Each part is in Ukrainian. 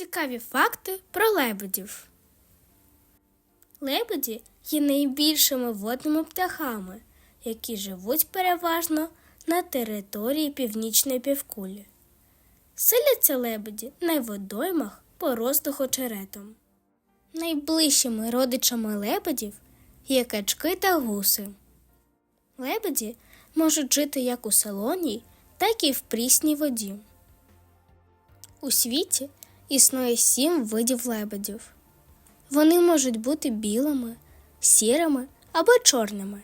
Цікаві факти про лебедів. Лебеді є найбільшими водними птахами, які живуть переважно на території північної півкулі. Селяться лебеді на водоймах, порослих очеретом. Найближчими родичами лебедів є качки та гуси. Лебеді можуть жити як у солоній, так і в прісній воді. У світі існує сім видів лебедів. Вони можуть бути білими, сірими або чорними.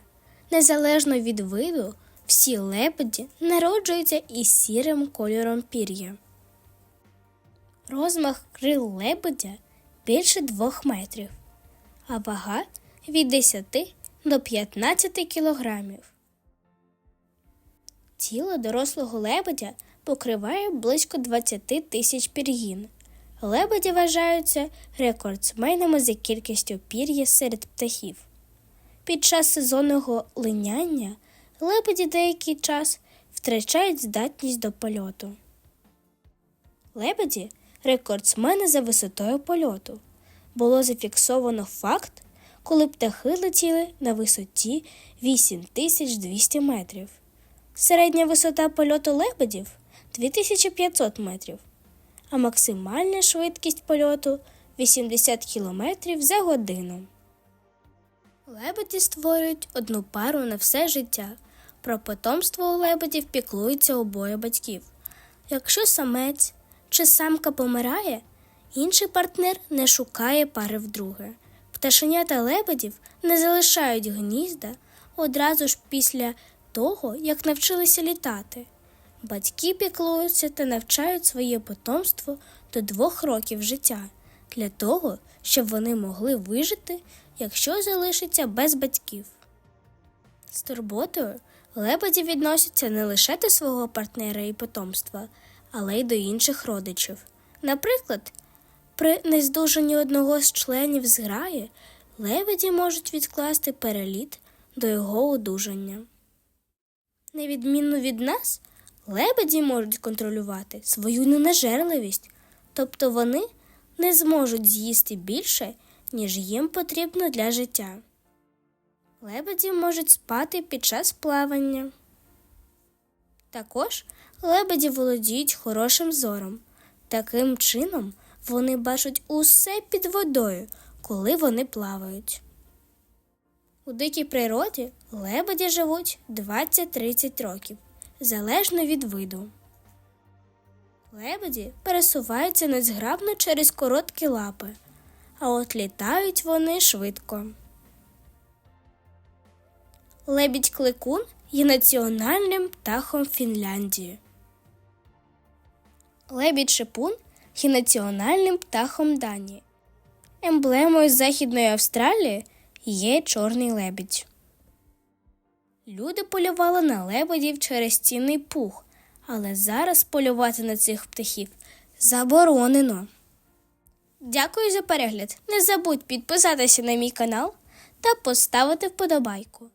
Незалежно від виду, всі лебеді народжуються із сірим кольором пір'я. Розмах крил лебедя більше 2 метрів, а вага від 10 до 15 кілограмів. Тіло дорослого лебедя покриває близько 20 тисяч пір'їн. Лебеді вважаються рекордсменами за кількістю пір'я серед птахів. Під час сезонного линяння лебеді деякий час втрачають здатність до польоту. Лебеді рекордсмени за висотою польоту. Було зафіксовано факт, коли птахи летіли на висоті 8200 метрів. Середня висота польоту лебедів 2500 метрів, а максимальна швидкість польоту 80 км за годину. Лебеді створюють одну пару на все життя. Про потомство у лебедів піклуються обоє батьків. Якщо самець чи самка помирає, інший партнер не шукає пари вдруге. Пташенята лебедів не залишають гнізда одразу ж після того, як навчилися літати. Батьки піклуються та навчають своє потомство до двох років життя для того, щоб вони могли вижити, якщо залишаться без батьків. З турботою лебеді відносяться не лише до свого партнера і потомства, але й до інших родичів. Наприклад, при нездужанні одного з членів зграї лебеді можуть відкласти переліт до його одужання. Невідмінно від нас, лебеді можуть контролювати свою ненажерливість, тобто вони не зможуть з'їсти більше, ніж їм потрібно для життя. Лебеді можуть спати під час плавання. Також лебеді володіють хорошим зором. Таким чином вони бачать усе під водою, коли вони плавають. У дикій природі лебеді живуть 20-30 років, залежно від виду. Лебеді пересуваються незграбно через короткі лапи, а от літають вони швидко. Лебідь кликун є національним птахом Фінляндії. Лебідь шипун є національним птахом Данії. Емблемою Західної Австралії є чорний лебідь. Люди полювали на лебедів через цінний пух, але зараз полювати на цих птахів заборонено. Дякую за перегляд. Не забудь підписатися на мій канал та поставити вподобайку.